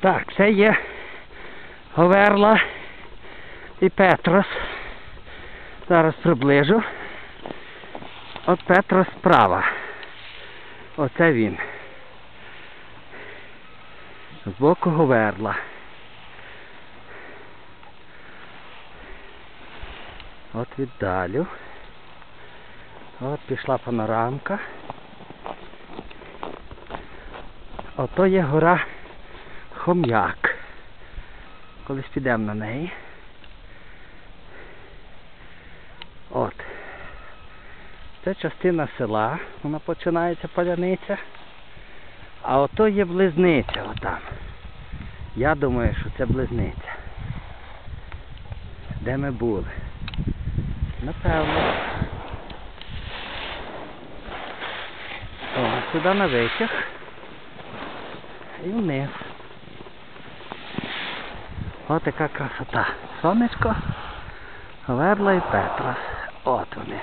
Так, це є Говерла і Петрос. Зараз приближу. От Петрос справа. Оце він. Збоку Говерла. От віддалю. От пішла панорамка. Ото є гора Хом'як. Колись підемо на неї. От. Це частина села, вона починається поляниця. А ото є близниця отам. Я думаю, що це близниця. Де ми були? Напевно. О, сюди на витяг. І вниз. Ось така красота. Сонечко, Верла і Петрос. От вони.